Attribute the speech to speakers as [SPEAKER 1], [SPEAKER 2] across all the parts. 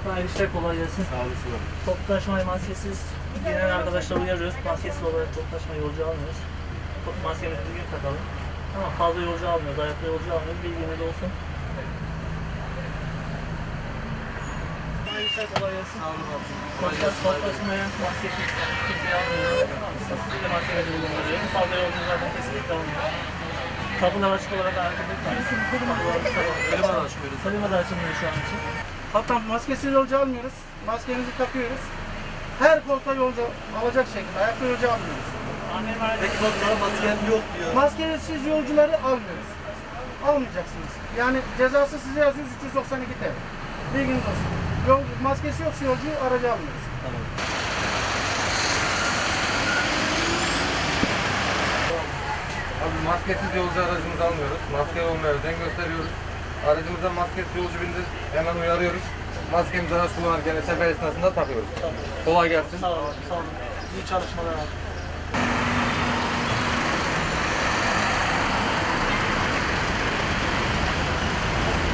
[SPEAKER 1] işler kolay gelsin.
[SPEAKER 2] Sağ olasın abi.
[SPEAKER 1] Toplu taşımayı maskesiz gelen arkadaşlar uyarıyoruz. Maskesiz olarak toplu taşıma yolcu almıyoruz. Top maskemizi düzgün takalım. Ama fazla yolcu almıyoruz, ayakta yolcu almıyoruz. Bilginiz olsun. Hayırlı işler kolay gelsin. Sağ olun. Toplu taşımaya maskesiz kimseyi almıyoruz. Siz de maskemizi bulunduruyoruz. Fazla yolcu zaten kesinlikle almıyor. Kapılar açık olarak hareket etmeyiz. Kapılar açık olarak.
[SPEAKER 2] Da açmıyoruz.
[SPEAKER 1] Klima da açılmıyor şu an için.
[SPEAKER 3] Hatta maskesiz yolcu almıyoruz. Maskemizi takıyoruz. Her koltuğa yolcu alacak şekilde ayakta yolcu almıyoruz.
[SPEAKER 2] Peki bana maskem yok diyor.
[SPEAKER 3] Maskesiz yolcuları almıyoruz. Almayacaksınız. Yani cezası size yazıyoruz 392 TL. Bilginiz olsun. Yol, maskesi yoksa yolcu aracı almıyoruz.
[SPEAKER 4] Abi maskesiz yolcu aracımızı almıyoruz. Maske olmaya özen gösteriyoruz. Aracımıza maskesiz yolcu bindir. Hemen uyarıyoruz. Maskemizi araç kullanırken sefer esnasında takıyoruz. Kolay gelsin.
[SPEAKER 1] Sağ olun, sağ olun. İyi çalışmalar abi.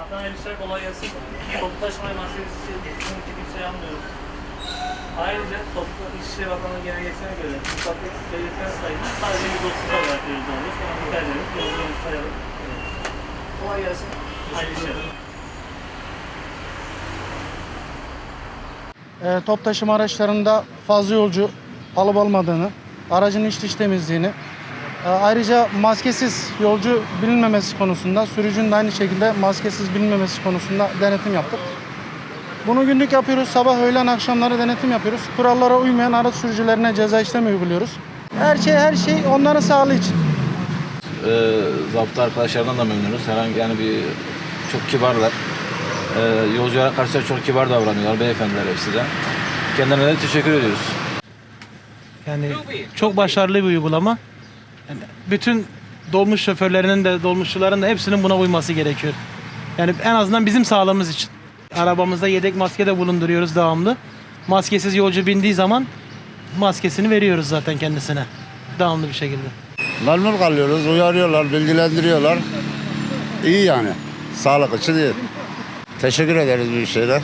[SPEAKER 1] Hakan hayırlı işler kolay gelsin. Toplu taşımayı maskesiz kesinlikle kimseye almıyoruz. Ayrıca Toplu İçişleri Bakanlığı genelgesine göre ufaklık belirtilen sayımız sadece 130 olarak verildi. Sonra edelim, yolcularımızı sayalım. Kolay gelsin.
[SPEAKER 3] E, top taşıma araçlarında fazla yolcu alıp almadığını, aracın iç dış temizliğini, e, ayrıca maskesiz yolcu bilinmemesi konusunda, sürücünün de aynı şekilde maskesiz bilinmemesi konusunda denetim yaptık. Bunu günlük yapıyoruz. Sabah, öğlen, akşamları denetim yapıyoruz. Kurallara uymayan araç sürücülerine ceza işlemi uyguluyoruz. Her şey her şey onların sağlığı için.
[SPEAKER 5] e, zabıta arkadaşlarından da memnunuz. Herhangi yani bir çok kibarlar. E, yolculara karşı çok kibar davranıyorlar beyefendiler hepsi de. Kendilerine de teşekkür ediyoruz.
[SPEAKER 6] Yani çok başarılı bir uygulama. Yani bütün dolmuş şoförlerinin de dolmuşçuların da hepsinin buna uyması gerekiyor. Yani en azından bizim sağlığımız için. Arabamızda yedek maske de bulunduruyoruz devamlı. Maskesiz yolcu bindiği zaman maskesini veriyoruz zaten kendisine. Devamlı bir şekilde.
[SPEAKER 7] Memnun kalıyoruz, uyarıyorlar, bilgilendiriyorlar. İyi yani. Sağlık için iyi. Teşekkür ederiz bir şeyler.